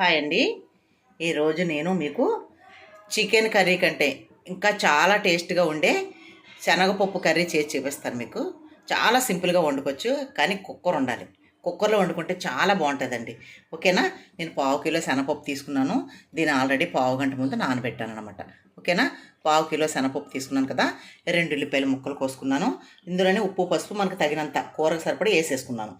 Hi అండి ఈరోజు నేను మీకు చికెన్ కర్రీ కంటే ఇంకా చాలా టేస్ట్గా ఉండే శనగపప్పు కర్రీ చేసి చూపిస్తాను మీకు. చాలా సింపుల్గా వండుకోవచ్చు కానీ కుక్కర్ ఉండాలి. కుక్కర్లో వండుకుంటే చాలా బాగుంటుందండి. ఓకేనా? నేను పావు కిలో శనగపప్పు తీసుకున్నాను. దీన్ని ఆల్రెడీ పావు గంట ముందు నానబెట్టాను అనమాట ఓకేనా? పావు కిలో శనగపప్పు తీసుకున్నాను కదా. రెండు ఉల్లిపాయల ముక్కలు కోసుకున్నాను. ఇందులోనే ఉప్పు పసుపు మనకు తగినంత కూరకు సరిపడి వేసేసుకున్నాను.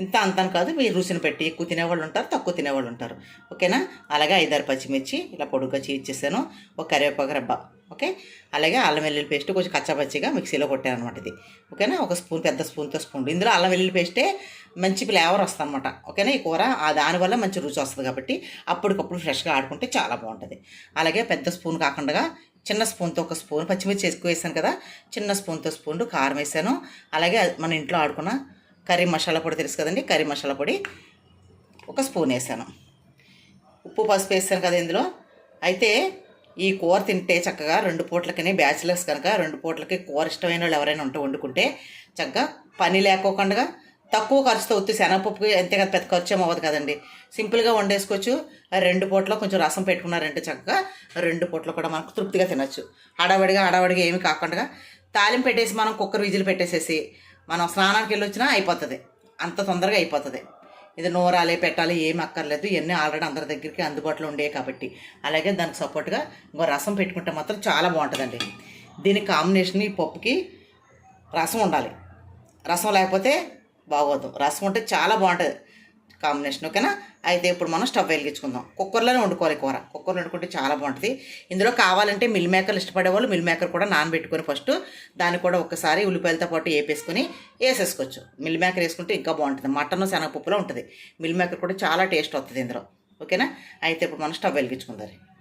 ఇంత అంతం కాదు మీరు రుచిని పెట్టి ఎక్కువ తినేవాళ్ళు ఉంటారు తక్కువ తినేవాళ్ళు ఉంటారు. ఓకేనా? అలాగే ఐదారు పచ్చిమిర్చి ఇలా పొడుగ్గా చీర్చేసాను ఒక కరివేపాకు రబ్బ ఓకే? అలాగే అల్లం వెల్లుల్లి పేస్ట్ కొంచెం కచ్చాపచ్చిగా మిక్సీలో కొట్టాను అనమాట ఇది. ఓకేనా? ఒక స్పూన్ పెద్ద స్పూన్తో స్పూన్ ఇందులో అల్లం వెల్లుల్లి పేస్టే మంచి ఫ్లేవర్ వస్తుంది అనమాట ఓకేనా? ఈ కూర దానివల్ల మంచి రుచి వస్తుంది కాబట్టి అప్పటికప్పుడు ఫ్రెష్గా ఆడుకుంటే చాలా బాగుంటుంది. అలాగే పెద్ద స్పూన్ కాకుండా చిన్న స్పూన్తో ఒక స్పూన్ పచ్చిమిర్చి ఎక్కువ వేసాను కదా చిన్న స్పూన్తో స్పూన్ కారం వేసాను. అలాగే మన ఇంట్లో ఆడుకున్న కర్రీ మసాలా పొడి తెలుసు కదండి? కర్రీ మసాలా పొడి ఒక స్పూన్ వేసాను. ఉప్పు పసుపు వేసాను కదా ఇందులో. అయితే ఈ కూర తింటే చక్కగా రెండు పూట్లకని బ్యాచిలర్స్ కనుక రెండు పూట్లకి కూర ఇష్టమైన వాళ్ళు ఎవరైనా ఉంటే వండుకుంటే చక్కగా పని లేకోకుండా తక్కువ ఖర్చుతో ఉత్తి శనగపప్పుకి అంతే కదా పెద్ద ఖర్చు అవ్వదు కదండి. సింపుల్గా వండేసుకోవచ్చు. రెండు పూటలో కొంచెం రసం పెట్టుకున్నారంటే చక్కగా రెండు పూట్లు కూడా మనకు తృప్తిగా తినచ్చు. హడావడిగా హడావడిగా ఏమి కాకుండా తాలింపు పెట్టేసి మనం కుక్కర్ విజిల్ పెట్టేసేసి మనం స్నానానికి వెళ్ళి వచ్చినా అయిపోతుంది. అంత తొందరగా అయిపోతుంది. ఇది నూరాలే పెట్టాలి ఏం అక్కర్లేదు. ఇవన్నీ ఆల్రెడీ అందరి దగ్గరికి అందుబాటులో ఉండేవి కాబట్టి. అలాగే దానికి సపోర్ట్గా ఇంకో రసం పెట్టుకుంటే మాత్రం చాలా బాగుంటుందండి. దీని కాంబినేషన్ ఈ పప్పుకి రసం ఉండాలి. రసం లేకపోతే బాగోదు. రసం ఉంటే చాలా బాగుంటుంది. కాంబినేషన్ ఓకేనా? అయితే ఇప్పుడు మనం స్టవ్ వెలిగించుకుందాం. కుక్కర్లోనే వండుకోవాలి కూర. కుక్కర్లో వండుకుంటే చాలా బాగుంటుంది. ఇందులో కావాలంటే మిల్ మేకర్లు ఇష్టపడే వాళ్ళు మిల్ మేకర్ కూడా నానబెట్టుకొని ఫస్ట్ దాన్ని కూడా ఒకసారి ఉల్లిపాయలతో పాటు వేపేసుకొని వేసేసుకోవచ్చు. మిల్ మేకర్ వేసుకుంటే ఇంకా బాగుంటుంది. మటన్ శనగపప్పులో ఉంటుంది. మిల్ మేకర్ కూడా చాలా టేస్ట్ వస్తుంది ఇందులో. ఓకేనా? అయితే ఇప్పుడు మనం స్టవ్ వెలిగించుకుందాం.